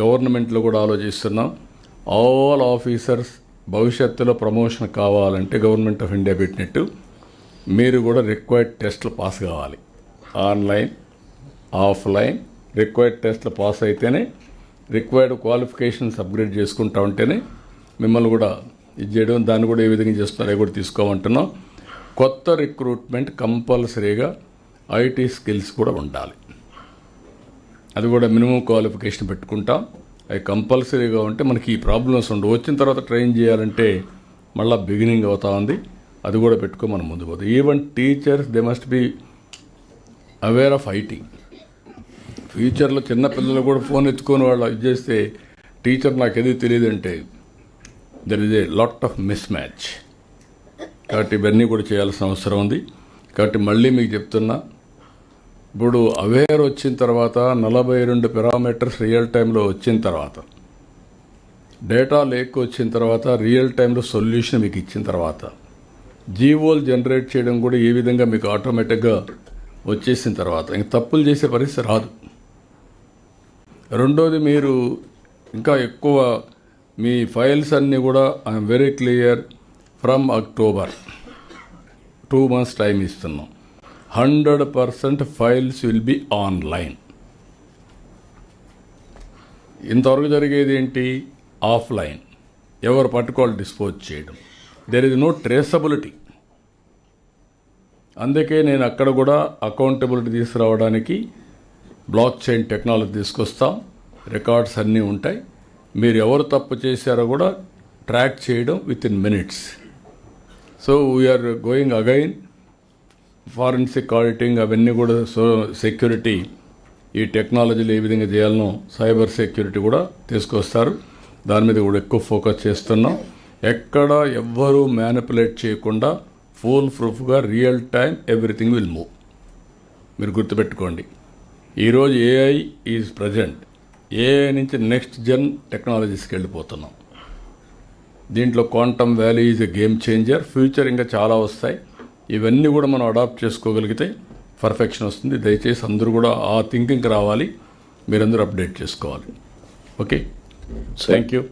గవర్నమెంట్లో కూడా ఆలోచిస్తున్నాం. ఆల్ ఆఫీసర్స్ భవిష్యత్తులో ప్రమోషన్ కావాలంటే గవర్నమెంట్ ఆఫ్ ఇండియా పెట్టినట్టు మీరు కూడా రిక్వైర్డ్ టెస్ట్లు పాస్ కావాలి. ఆన్లైన్ ఆఫ్లైన్ రిక్వైర్డ్ టెస్ట్లు పాస్ అయితేనే రిక్వైర్డ్ క్వాలిఫికేషన్స్ అప్గ్రేడ్ చేసుకుంటా ఉంటేనే మిమ్మల్ని కూడా ఇది చేయడం దాన్ని కూడా ఏ విధంగా చేస్తున్నారో కూడా తీసుకోమంటున్నాం. కొత్త రిక్రూట్మెంట్ కంపల్సరీగా ఐటీ స్కిల్స్ కూడా ఉండాలి. అది కూడా మినిమం క్వాలిఫికేషన్ పెట్టుకుంటాం. అవి కంపల్సరీగా ఉంటే మనకి ఈ ప్రాబ్లమ్స్ ఉండవు. వచ్చిన తర్వాత ట్రైన్ చేయాలంటే మళ్ళీ బిగినింగ్ అవుతా ఉంది. అది కూడా పెట్టుకో మనం ముందు పోతాం even teachers they must be aware of IT ఫ్యూచర్లో చిన్న పిల్లలు కూడా ఫోన్ ఎత్తుకొని వాళ్ళు ఇది చేస్తే టీచర్ నాకు ఏది తెలియదు అంటే there is a lot of mismatch కాబట్టి ఇవన్నీ కూడా చేయాల్సిన అవసరం ఉంది. కాబట్టి మళ్ళీ మీకు చెప్తున్నా ఇప్పుడు అవేర్ వచ్చిన తర్వాత నలభై రెండు పెరామీటర్స్ రియల్ టైంలో వచ్చిన తర్వాత డేటా లేక్ వచ్చిన తర్వాత రియల్ టైంలో సొల్యూషన్ మీకు ఇచ్చిన తర్వాత జీవోలు జనరేట్ చేయడం కూడా ఏ విధంగా మీకు ఆటోమేటిక్గా వచ్చేసిన తర్వాత ఇంక తప్పులు చేసే పరిస్థితి రాదు. రెండోది మీరు ఇంకా ఎక్కువ మీ ఫైల్స్ అన్నీ కూడా I'm very clear from October two months time ఇస్తున్నాం. Hundred percent files will be online. ఇంతవరకు జరిగేది ఏంటి? ఆఫ్లైన్. ఎవరు పట్టుకోవాలి డిస్పోజ్ చేయడం. దెర్ ఇస్ నో ట్రేసబిలిటీ అందుకే నేను అక్కడ కూడా అకౌంటబిలిటీ తీసుకురావడానికి బ్లాక్ చైన్ టెక్నాలజీ తీసుకొస్తాం. రికార్డ్స్ అన్నీ ఉంటాయి. మీరు ఎవరు తప్పు చేశారో కూడా ట్రాక్ చేయడం within minutes so we are going again forensic auditing అవన్నీ కూడా సో సెక్యూరిటీ ఈ టెక్నాలజీలు ఏ విధంగా చేయాలనో సైబర్ సెక్యూరిటీ కూడా తీసుకొస్తారు. దాని మీద కూడా ఎక్కువ ఫోకస్ చేస్తున్నాం. ఎక్కడ ఎవ్వరూ మ్యానిపులేట్ చేయకుండా full ప్రూఫ్గా real time everything will move. మీరు గుర్తుపెట్టుకోండి. ఈరోజు ఏఐ ఈజ్ ప్రజెంట్ ఏఐ నుంచి నెక్స్ట్ జన్ టెక్నాలజీస్కి వెళ్ళిపోతున్నాం. దీంట్లో quantum valley is a game changer future ఇంకా చాలా వస్తాయి. ఇవన్నీ కూడా మనం అడాప్ట్ చేసుకోగలిగితే పర్ఫెక్షన్ వస్తుంది. దయచేసి అందరూ కూడా ఆ థింకింగ్కి రావాలి. మీరందరూ అప్డేట్ చేసుకోవాలి. Okay thank you